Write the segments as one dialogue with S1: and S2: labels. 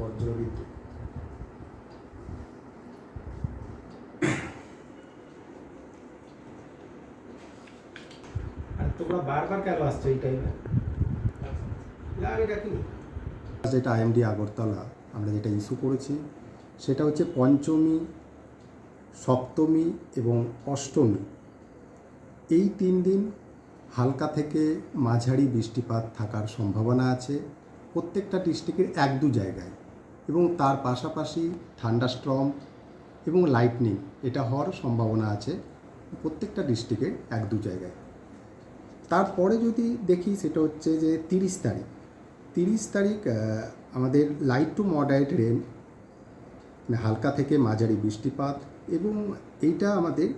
S1: বজ্রবিদ্যুৎ
S2: তোমরা বারবার কেন আসছো এই টাইমে আমি ডাকিনি
S1: যেটা আইএমডি আগরতলা আমরা যেটা ইস্যু করেছি সেটা হচ্ছে পঞ্চমী সপ্তমী এবং অষ্টমী। এই তিন দিন হালকা থেকে মাঝারি বৃষ্টিপাত থাকার সম্ভাবনা আছে। প্রত্যেকটা ডিস্ট্রিক্টের এক দু জায়গায়। এবং তার পাশাপাশি ঠান্ডাস্ট্রম এবং লাইটনিং এটা হওয়ার সম্ভাবনা আছে প্রত্যেকটা ডিস্ট্রিক্টের এক দু জায়গায়। তারপরে যদি দেখি সেটা হচ্ছে যে তিরিশ তারিখ। তিরিশ তারিখ আমাদের লাইট টু মডারেট রেন মানে হালকা থেকে মাঝারি বৃষ্টিপাত এবং এইটা আমাদের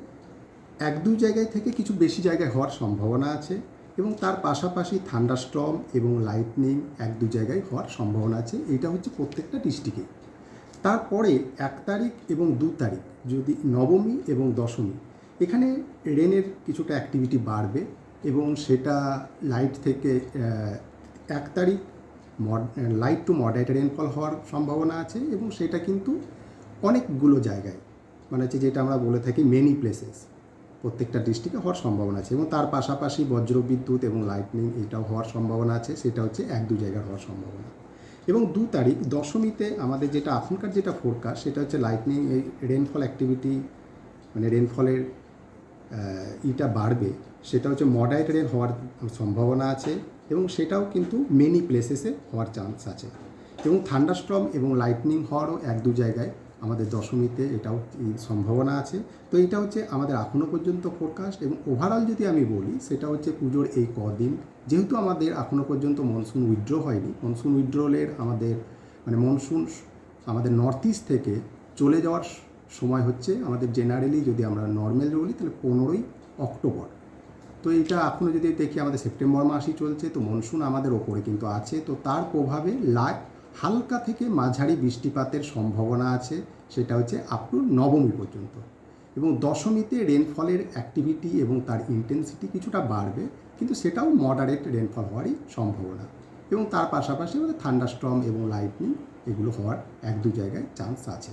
S1: এক দুই জায়গায় থেকে কিছু বেশি জায়গায় হওয়ার সম্ভাবনা আছে। এবং তার পাশাপাশি থান্ডারস্টর্ম এবং লাইটনিং এক দু জায়গায় হওয়ার সম্ভাবনা আছে। এইটা হচ্ছে প্রত্যেকটা ডিস্ট্রিক্টে। তারপরে এক তারিখ এবং দু তারিখ, যদি নবমী এবং দশমী, এখানে রেনের কিছুটা অ্যাক্টিভিটি বাড়বে এবং সেটা লাইট থেকে এক তারিখ mod light to moderate rainfall হওয়ার সম্ভাবনা আছে এবং সেটা কিন্তু অনেকগুলো জায়গায় মানে হচ্ছে যেটা আমরা বলে থাকি মেনি প্লেসেস প্রত্যেকটা ডিস্ট্রিক্টে হওয়ার সম্ভাবনা আছে এবং তার পাশাপাশি বজ্রবিদ্যুৎ এবং লাইটনিং এটাও হওয়ার সম্ভাবনা আছে, সেটা হচ্ছে এক দু জায়গায় হওয়ার সম্ভাবনা। এবং দু তারিখ, দশমীতে আমাদের যেটা এখনকার যেটা ফোরকাস্ট সেটা হচ্ছে লাইটনিং এই রেনফল অ্যাক্টিভিটি মানে রেনফলের ইটা বাড়বে, সেটা হচ্ছে মডারেট রেন হওয়ার সম্ভাবনা আছে এবং সেটাও কিন্তু মেনি প্লেসেসে হওয়ার চান্স আছে। এবং থান্ডারস্টর্ম এবং লাইটনিং হওয়ারও এক দু জায়গায় আমাদের দশমীতে এটাও সম্ভাবনা আছে। তো এটা হচ্ছে আমাদের এখনও পর্যন্ত ফোরকাস্ট এবং ওভারঅল যদি আমি বলি, সেটা হচ্ছে পুজোর এই কদিন। যেহেতু আমাদের এখনও পর্যন্ত মনসুন উইথড্র হয়নি মনসুন উইথড্রলের আমাদের মানে মনসুন আমাদের নর্থ ইস্ট থেকে চলে যাওয়ার সময় হচ্ছে আমাদের জেনারেলি যদি আমরা নর্মাল বলি, তাহলে পনেরোই অক্টোবর। তো এটা এখনও যদি দেখি আমাদের সেপ্টেম্বর মাসই চলছে, তো মনসুন আমাদের ওপরে কিন্তু আছে। তো তার প্রভাবে লা হালকা থেকে মাঝারি বৃষ্টিপাতের সম্ভাবনা আছে, সেটা হচ্ছে আপ টু নবমী পর্যন্ত। এবং দশমীতে রেনফলের অ্যাক্টিভিটি এবং তার ইন্টেন্সিটি কিছুটা বাড়বে, কিন্তু সেটাও মডারেট রেনফল হওয়ারই সম্ভাবনা। এবং তার পাশাপাশি আমাদের থান্ডারস্টর্ম এবং লাইটনিং এগুলো হওয়ার এক দু জায়গায় চান্স আছে।